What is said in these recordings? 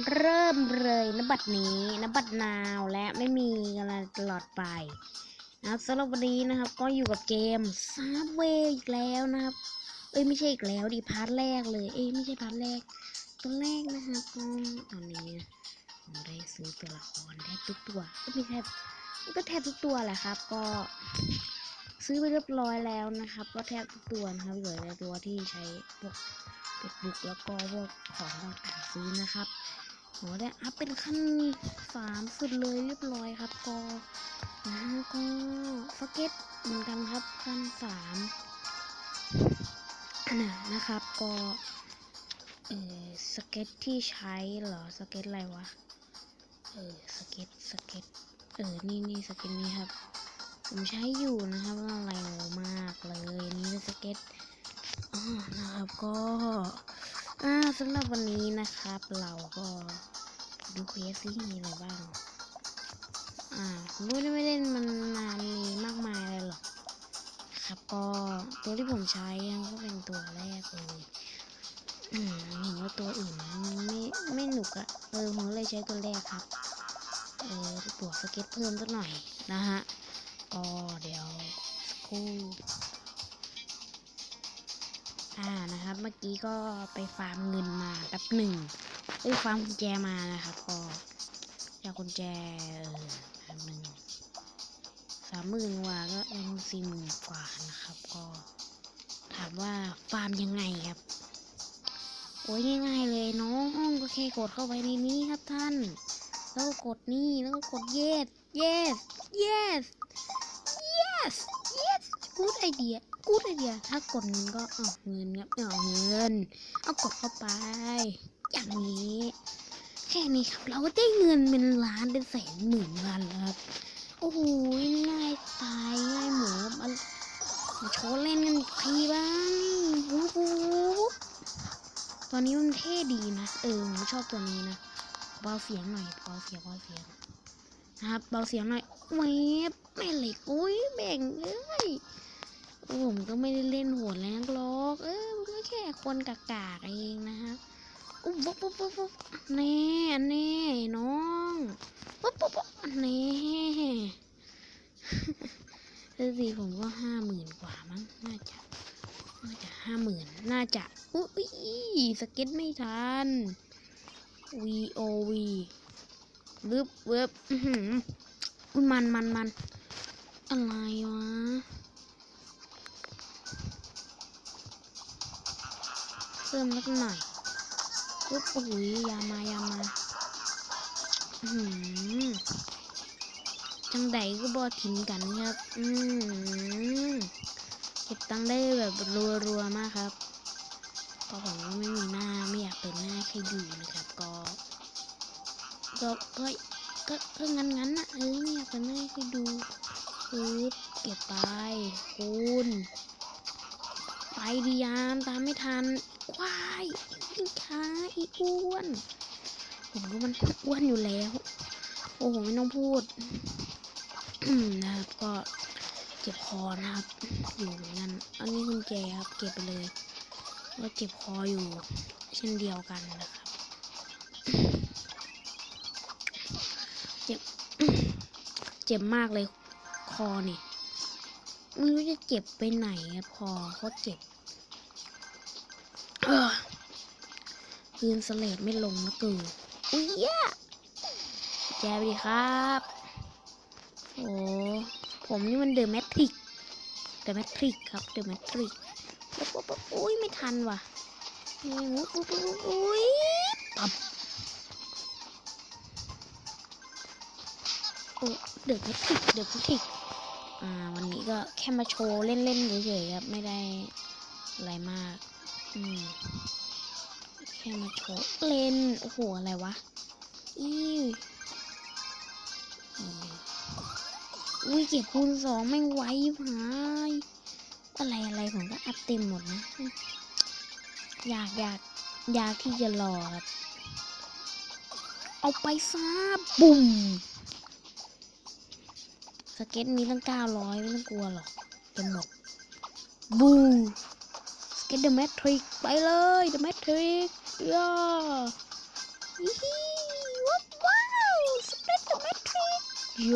เริ่มเลยนบัดนี้นบัดนาวและไม่มีอะไรตลอดไปนะครับสำหรับวันนี้นะครับ ก็อยู่กับเกมซาบเวอีกแล้วนะครับ เอ้ยไม่ใช่อีกแล้วดิพาร์ทแรกเลย เอ้ยไม่ใช่พาร์ทแรกตัวแรกนะครับก็ตอนนี้ผมได้ซื้อตัวละครแทบทุกตัวก็ไม่แทบก็แทบทุกตัวแหละครับ ก็ซื้อไปเรียบร้อยแล้วนะครับ ก็แทบทุกตัวนะครับเหลือแต่ตัวที่ใช้พวกเฟซบุ๊กแล้วก็พวกของต่างๆซื้อนะครับ โหได้อัพเป็นขั้นสามสุดเลยเรียบร้อยครับก็นะก็สเก็ตเหมือนกันครับขั้นสามนะนะครับก็เออสเก็ตที่ใช้เหรอสเก็ตอะไรวะเออสเก็ตสเก็ตเออนี่นี่สเก็ตนี้ครับ ผมใช้อยู่นะครับอะไรโง่มากเลยนี่เป็นสเก็ตอ๋อนะครับก็อ่าสำหรับวันนี้นะครับเราก็ ดูเควสที่มีอะไรบ้าง อ่าผมไม่ได้ไม่เล่นมันนานมีมากมายเลยหรอก ครับก็ตัวที่ผมใช้ก็เป็นตัวแรกเลยอืมเห็นว่าตัวอื่นไม่ไม่หนุกอะเออผมเลยใช้ตัวแรกครับเออบวกสเก็ตเพิ่มสักหน่อยนะฮะก็เดี๋ยวสักครู่อ่านะครับ เมื่อกี้ก็ไปฟาร์มเงินมาแป๊บหนึ่ง เอ้ยฟาร์มกุญแจมานะครับก็อยากกุญแจหนึ่งสามหมื่นกว่าก็เป็นสี่หมื่นกว่านะครับก็ถามว่าฟาร์มยังไงครับ โอ้ยง่ายๆเลยน้องก็แค่กดเข้าไปในนี้ครับท่าน แล้วก็กดนี่แล้วก็กด yes yes yes yes yes good idea good idea ถ้ากดเงินก็เอาเงินครับเอาเงิน เอากดเข้าไป อย่างนี้แค่นี้ครับ เราก็ได้เงินเป็นล้านเป็นแสนหมื่นล้านแล้วครับ โอ้โหง่ายตายง่ายหมูมามาโชว์เล่นกันทีบ้างวู้วู้ตัวนี้มันเท่ดีนะ เออผมชอบตัวนี้นะเบาเสียงหน่อยเบาเสียงเบาเสียงนะครับเบาเสียงหน่อยเวฟแม่เหล็กอุ้ยแบ่งเอ้ยผมก็ไม่ได้เล่นโหดแล้วหรอก เออมันก็แค่คนกากากๆเองนะฮะ อุ๊บปุ๊บปุ๊บปุ๊บปุ๊บแน่แน่น้องปุ๊บปุ๊บปุ๊บแน่เออสิผมก็ห้าหมื่นกว่ามั้งน่าจะน่าจะห้าหมื่นน่าจะอุ้ยสเก็ตไม่ทัน V O V วึบวึบอื้อหืออุ๊ยมันมันมันอะไรวะเพิ่มนิดหน่อย ปึ๊บโอ้ยยามายามาอื้อหือจังใดก็บอทิมกันครับ อืมเก็บตังได้แบบรัวๆมากครับก็ผมก็ไม่มีหน้าไม่อยากเป็นหน้าใครดูนะครับ ก็ก็ก็ก็ก็งั้นงั้นๆนะเออไม่อยากเป็นหน้าใครดูปึ๊บเก็บไปคูณ ดิยามตามไม่ทันควายอีช้าอีอ้วนผมรู้มันอ้วนอยู่แล้ว โอ้โหไม่ต้องพูดนะครับก็เจ็บคอนะครับ อยู่เหมือนกันอันนี้คุณแจครับเก็บไปเลยก็เจ็บคออยู่ เช่นเดียวกันนะครับเจ็บเจ็บมากเลยคอนี่ ไม่รู้จะเจ็บไปไหนครับคอเขาเจ็บเอ้อคืนสเลดไม่ลงนะกูอุ้ยแย่แจไปดิครับ โอ้ผมนี่มันเดอะแมทริกเดอะแมทริกครับเดอะแมทริกปุ๊บปุ๊บอุ้ยไม่ทันว่ะอุ้ยปุ๊บปุ๊บปุ๊บอุ้ยตับโอ้เดือดไม่ถิกเดือดไม่ถิก อ่า วันนี้ก็แค่มาโชว์เล่นๆเฉยๆครับ ไม่ได้อะไรมาก อืม แค่มาโชว์เล่น โอ้โห อะไรวะ อีอีอุ้ยเก็บคูณสองไม่งไวหายอะไรอะไรผมก็อัพเต็มหมดนะ อยากอยากอยากที่จะรอครับ เอาไปซะบุ่ม เก็ตมีตั้งเก้าร้อยไม่ต้องกลัวหรอกจะหมดบูสเก็ตเดอะแมทริกไปเลยเดอะแมทริกย่ายี่ฮีว้าวสเปรดเดอะแมทริกโย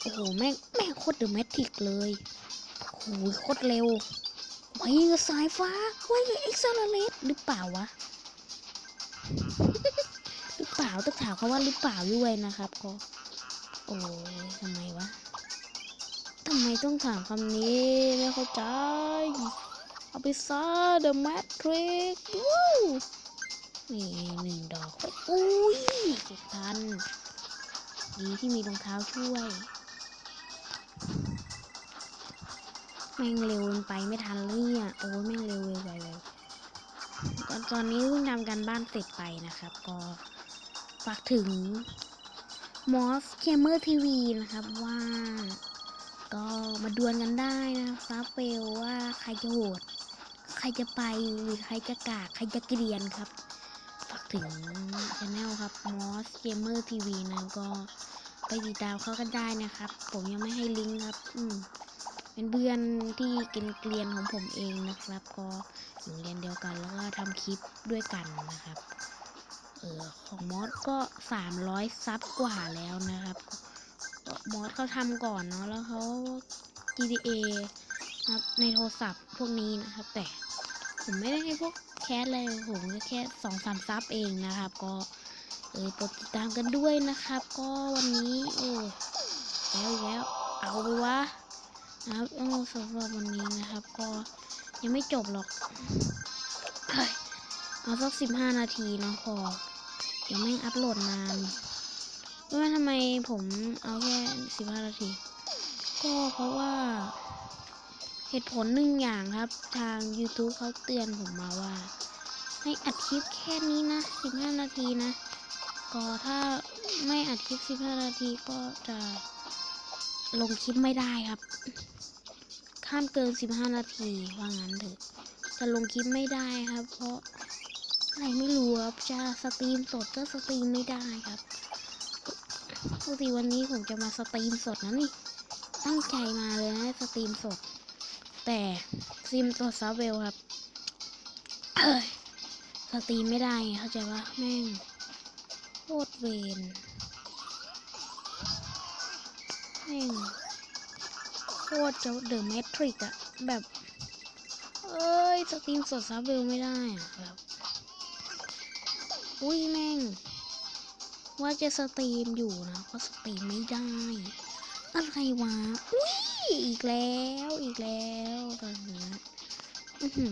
โอ้โหแม่งแม่งโคตรเดอะแมทริกเลยโอ้โหโคตรเร็วไว้กับสายฟ้าไว้กับเอ็กซ์เลเลตหรือเปล่าวะหรือเปล่าต้องถามเขาว่าหรือเปล่าด้วยนะครับก็ โอ้ยทำไมวะทำไมต้องถามคำนี้ ไม่เข้าใจ เอาไปซะ The Matrix วู้นี่หนึ่งดอกอุ้ยเก็บทันดีที่มีรองเท้าช่วย แม่งเร็วไปไม่ทันเลยอะโอ้ยแม่งเร็วเร็วไปเลยก็ตอนนี้เพิ่งทำการบ้านเสร็จไปนะครับ ก็ฝากถึง Moss Gamer TV นะครับว่าก็มาดวลกันได้นะซับเฟลว่าใครจะโหด ใครจะไปหรือใครจะกากใครจะเกลียนครับฝากถึงช anel ครับ Moss Gamer TV นะก็ไปติดตามเขากันได้นะครับ ผมยังไม่ให้ลิงก์ครับ อืมเป็นเพื่อนที่กินเกลียนของผมเองนะครับ ก็อยู่โรงเรียนเดียวกันแล้วก็ทำคลิปด้วยกันนะครับ อของมอสก็300ซับกว่าแล้วนะครับมอสเขาทำก่อนเนาะแล้วเขา GTA นะครับในโทรศัพท์พวกนี้นะครับ แต่ผมไม่ได้ให้พวกแคสเลยผมก็แค่สองสามซับเองนะครับ ก็เออโปรดติดตามกันด้วยนะครับ ก็วันนี้โอ้แล้วแล้วเอาไปวะนะครับเออสำหรับวันนี้นะครับ ก็ยังไม่จบหรอกเฮ้ยเอาสักสิบห้านาทีเนาะพอ เดี๋ยวแม่งอัพโหลดนานรู้ไหมทำไมผมเอาแค่สิบห้านาที ก็เพราะว่า เหตุผลหนึ่งอย่างครับ ทาง YouTube เขาเตือนผมมาว่า ให้อัดคลิปแค่นี้นะสิบห้านาทีนะ ก็ถ้าไม่อัดคลิปสิบห้านาทีก็จะลงคลิปไม่ได้ครับ ข้ามเกิน15นาทีว่างั้นเถอะจะลงคลิปไม่ได้ครับ เพราะ อะไรไม่รู้ครับจะสตรีมสดก็สตรีมไม่ได้ครับปกติวันนี้ผมจะมาสตรีมสดนะนี่ ตั้งใจมาเลยนะสตรีมสด แต่ซิมตัวซับเวลครับเอ้ยสตรีมไม่ได้เข้าใจปะแม่งโคตรเวนแม่งโคตรจะเดอะแมทริกอะแบบ เอ้ยสตรีมสดซับเวลไม่ได้อะแบบ อุ้ยแม่ง ว่าจะสตรีมอยู่นะก็สตรีมไม่ได้ อะไรวะ อุ้ยอีกแล้วอีกแล้วตอนนี้อื้อหื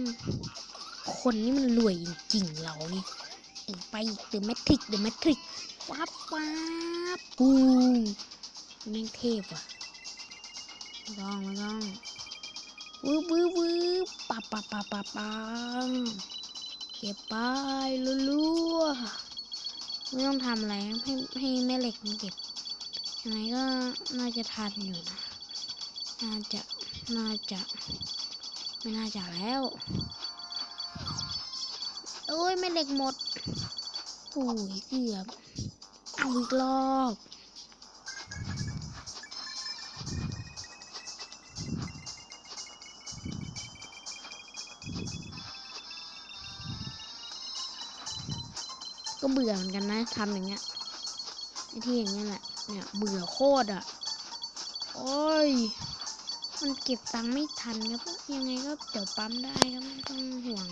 อคนนี้มันรวยจริงๆเรานี่เออไปเดอะแมทริกเดอะแมทริกวับวับปูแม่งเทพว่ะไม่ต้องไม่ต้องวืบวืบวืบปับปับปับปับปังเก็บ ไปรัวๆไม่ต้องทำอะไรให้ให้แม่เหล็กมันเก็บยังไงก็น่าจะทันอยู่นะ น่าจะ น่าจะ ไม่น่าจะแล้ว โอ้ยแม่เหล็กหมดโอ้ยเกือบเอาอีกรอบ ก็เบื่อเหมือนกันนะทำอย่างเงี้ยไอ้ที่อย่างเงี้ยแหละเนี่ยเบื่อโคตรอะโอ้ยมันเก็บตังค์ไม่ทันครับยังไงก็เดี๋ยวปั๊มได้ครับไม่ต้องห่วง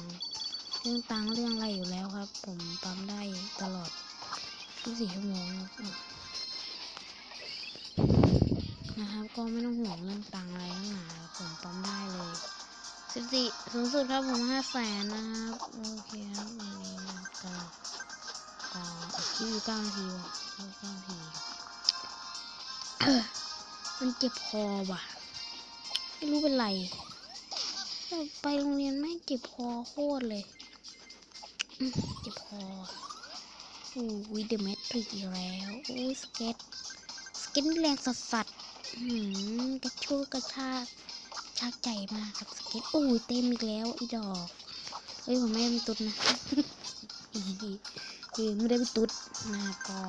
เรื่องตังค์เรื่องอะไรอยู่แล้วครับ ผมปั๊มได้ตลอด24ชั่วโมงครับนะครับ ก็ไม่ต้องห่วงเรื่องตังค์อะไรทั้งหนาผมปั๊มได้เลยสิบสี่สูงสุดครับผมห้าแสนนะครับโอเคครับวันนี้ก็ อ่าอัดคลิปอยู่เก้าทีว่ะเก้าเก้าทีมันเจ็บคอว่ะ ไม่รู้เป็นไร ไปโรงเรียนไม่เจ็บคอโคตรเลย เจ็บคอโอ้ยเดอะแมทริกอีกแล้ว โอ้ยสเก็ต สเก็ตนี่แรงสัสสัสๆอื้อหือกระชูกระชากชากใจมากครับสเก็ต โอ้ยเต็มอีกแล้วอีดอก เฮ้ยผมไม่เป็นตุ๊ดนะ คือไม่ได้เป็นตุ๊ดนะก็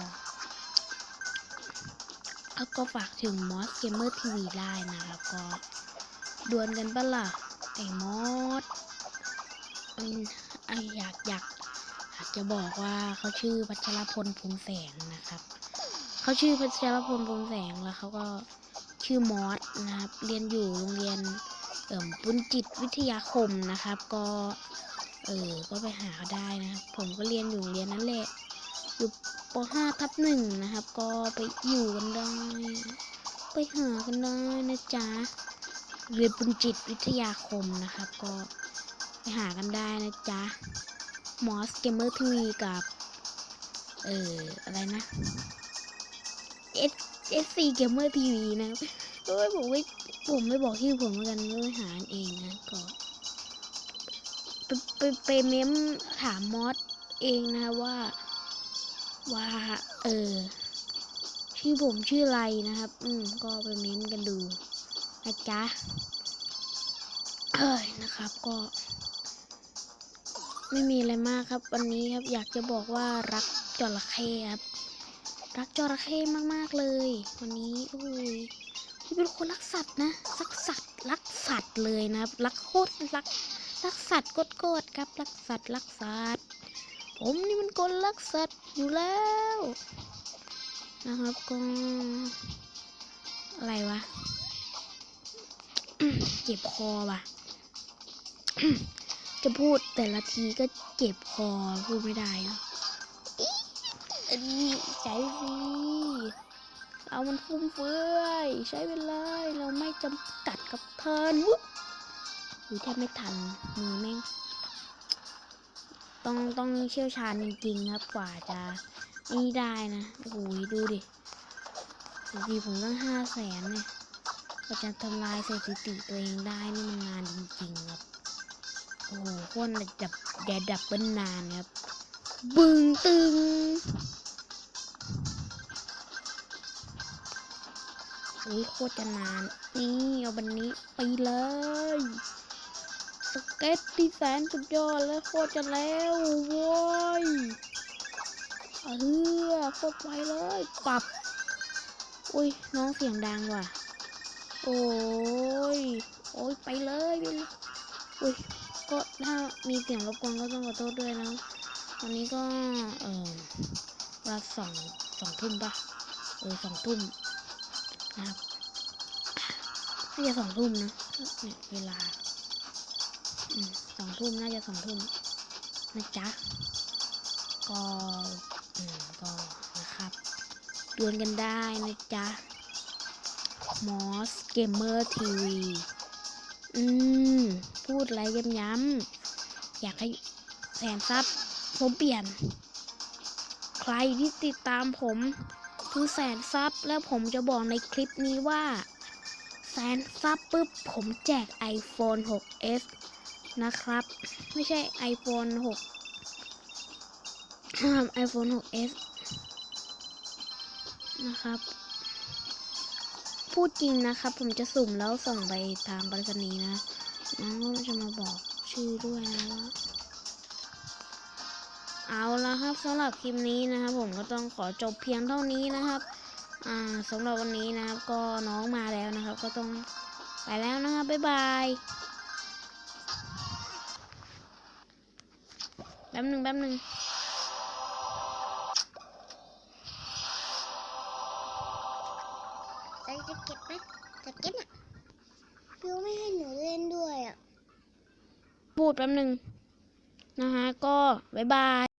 แล้วก็ฝากถึงมอสเกมเมอร์ทีวีได้นะครับก็ดวลกันปะล่ะไอ้มอสมันไออยากอยากอยากจะบอกว่าเขาชื่อพัชรพลภูมิแสงนะครับเขาชื่อพัชรพลภูมิแสงแล้วเขาก็ชื่อมอสนะครับ เรียนอยู่โรงเรียนเอ่มปุณจิตวิทยาคมนะครับ ก็ ออ ก็ไปหาเขาได้นะครับผมก็เรียนอยู่เรียนนั้นแหละ อยู่ป .5 ทับหนึ่งนะครับ ก็ไปอยู่กันได้ ไปหากันได้นะจ๊ะ เรียนปุณจิตวิทยาคมนะครับ ก็ไปหากันได้นะจ๊ะ มอสเกมเมอร์ทีวีกับ เอออะไรนะ S S C Gamer TV นะครับเอ้ยผมไม่ผมไม่บอกชื่อผมเหมือนกันไม่หาเองนะก็ ไปไปเม้มถามมอสเองนะว่า ว่า เออ ชื่อผมชื่ออะไรนะครับ อืม ก็ไปเม้มกันดูนะจ๊ะเอ้ยนะครับก็ ไม่มีอะไรมากครับ วันนี้ครับอยากจะบอกว่ารักจระเข้ครับรักจระเข้มากๆเลย วันนี้โอ้ยพี่เป็นคนรักสัตว์นะรักสัตว์รักสัตว์เลยนะครับ รักโคตรรัก รักสัตว์โกดครับรักสัตว์รักสัตว์ผมนี่มันคนรักสัตว์อยู่แล้ว นะครับก็อะไรวะเจ็บคอว่ะ จะพูดแต่ละทีก็เจ็บคอพูดไม่ได้นอะอันนี้ใช้สิเรามันฟุ่มเฟือยใช้ไปเลยเราไม่จำกัดกับเทินวุ๊บ อุ้ยแทบไม่ทันมือแม่งต้องต้องเชี่ยวชาญจริงๆครับกว่าจะนี่ได้นะโอ้โหดูดิดูดิผมตั้งห้าแสนเนี่ยกว่าจะทำลายสถิติตัวเองได้นี่มันนานจริงๆครับโอ้โหคนดับแดดดับเบิ้ลนานครับ บึงตึงอุ้ยโคตรจะนาน นี่เอาบันนี้ไปเลย สเก็ตที่แสนสุดยอดแล้วโคตรจะแล้วโว้ยเออโคตรไปเลยปรับ อุ้ยน้องเสียงดังว่ะ โอ้ย โอ้ยไปเลยไปเลยอุ้ยก็ถ้ามีเสียงรบกวนก็ต้องขอโทษด้วยนะวันนี้ก็เออวลาสองสองทุ่มปะเออสองทุ่มนะครับน่าจะสองทุ่มนะเนี่ยเวลา อืมสองทุ่มน่าจะสองทุ่มนะจ๊ะ ก็อืมก็นะครับดวลกันได้นะจ๊ะมอสเกมเมอร์ทีวีอืม พูดอะไรย้ำๆอยากให้แสนซับผมเปลี่ยน ใครที่ติดตามผมคือแสนซับแล้วผมจะบอกในคลิปนี้ว่า แสนซับปุ๊บผมแจก iPhone 6s นะครับ ไม่ใช่ iPhone 6 iPhone 6s นะครับ พูดจริงนะครับ ผมจะสุ่มแล้วส่งไปทางบริษัทนี้นะน้องก็จะมาบอกชื่อด้วยนะว่าเอาละครับสำหรับคลิปนี้นะครับผมก็ต้องขอจบเพียงเท่านี้นะครับอ่าสำหรับวันนี้นะครับก็น้องมาแล้วนะครับ ก็ต้องไปแล้วนะครับบ๊ายบาย แป๊บหนึ่งแป๊บหนึ่งใส่จะเก็บไหมจะเก็บอะพิวไม่ให้หนูเล่นด้วยอะ พูดแป๊บหนึ่งนะฮะ ก็ บ๊ายบาย